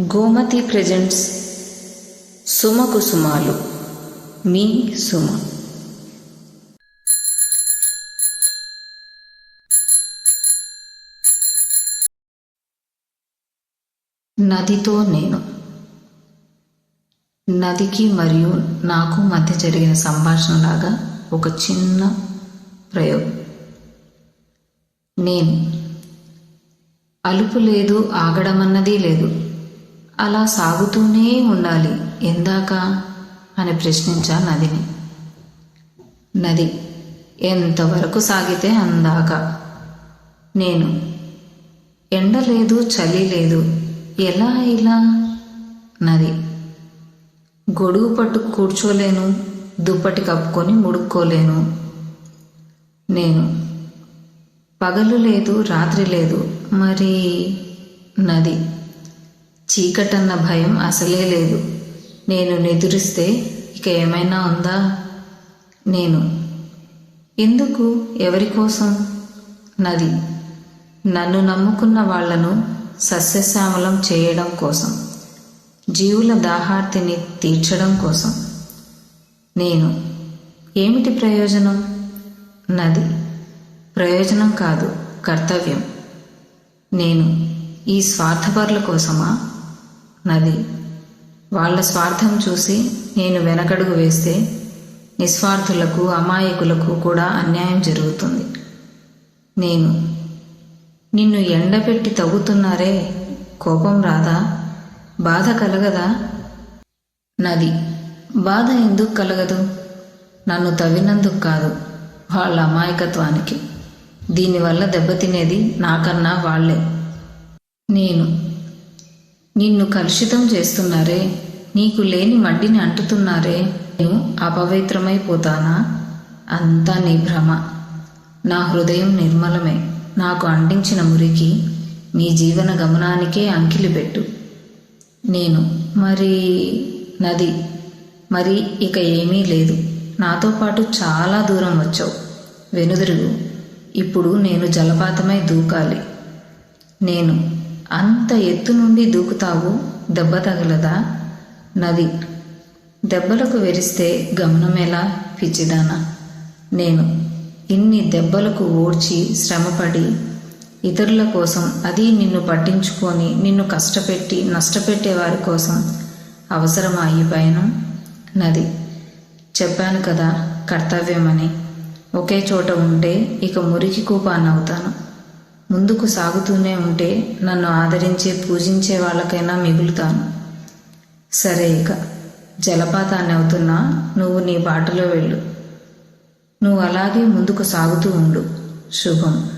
Gomati presents సుమకు సుమాలు మీ సుమ. నదితో నేను. నదికి మరియు నాకు మధ్య జరిగిన సంభాషణలాగా ఒక చిన్న ప్రయోగం. నేను. అలుపు లేదు ఆగడమన్నది లేదు. అలా సాగుతూనే ఉండాలి. ఎందాక? అని ప్రశ్నించా నదిని. నది ఎంతవరకు సాగితే అందాక? నేను. ఎండ లేదు చలి లేదు. ఎలా ఇలా? నది. గొడుగు పట్టు కూర్చోలేను దుప్పటి కప్పుకొని ముడుక్కోలేను. నేను. పగలు లేదు రాత్రి లేదు. మరి? నది. చీకటన్న భయం అసలే లేదు. నేను నిద్రిస్తే ఇక ఏమైనా ఉందా? నేను. ఎందుకు? ఎవరి కోసం? నది. నన్ను నమ్ముకున్న వాళ్ళను సస్యశ్యామలం చేయడం కోసం. జీవుల దాహార్తిని తీర్చడం కోసం. నేను. ఏమిటి ప్రయోజనం? నది. ప్రయోజనం కాదు కర్తవ్యం. నేను. ఈ స్వార్థపరుల కోసమా? నది. వాళ్ళ స్వార్థం చూసి నేను వెనకడుగు వేస్తే నిస్వార్థులకు అమాయకులకు కూడా అన్యాయం జరుగుతుంది. నేను నిన్ను ఎండపెట్టి తవ్వుతున్నారే? కోపం రాదా? బాధ కలగదా? నది బాధ ఎందుకు కలగదు? నన్ను తవ్వినందుకు కాదు వాళ్ళ అమాయకత్వానికి. దీనివల్ల దెబ్బతినేది నాకన్నా వాళ్ళే నేను నిన్ను కలుషితం చేస్తున్నారే నీకు లేని మడ్డిని అంటుతున్నారే నేను అపవిత్రమైపోతానా అంతా నీ భ్రమ. నా హృదయం నిర్మలమే. నాకు అంటించిన మురికి నీ జీవన గమనానికే అంకిలి పెట్టు. నేను మరి నది మరి ఇక ఏమీ లేదు. నాతో పాటు చాలా దూరం వచ్చావు. వెనుదిరుగు. ఇప్పుడు నేను జలపాతమై దూకాలి. నేను అంత ఎత్తు నుండి దూకుతావు? దెబ్బ తగలదా? నది. దెబ్బలకు వెరిస్తే గమనమేలా పిచ్చిదానా. నేను ఇన్ని దెబ్బలకు ఓడ్చి శ్రమపడి ఇతరుల కోసం అది నిన్ను పట్టించుకొని నిన్ను కష్టపెట్టి నష్టపెట్టే వారి కోసం అవసరమా ఈ పయనం? నది. చెప్పాను కదా కర్తవ్యమని. ఒకే చోట ఉంటే ఇక మురికి కూపాన్నవుతాను ముందుకు సాగుతూనే ఉంటే నన్ను ఆదరించే పూజించే వాళ్ళకైనా మిగులుతాను. సరే ఇక జలపాతాన్ని అవుతున్నా నువ్వు నీ బాటలో వెళ్ళు. నువ్వు అలాగే ముందుకు సాగుతూ ఉండు. శుభం.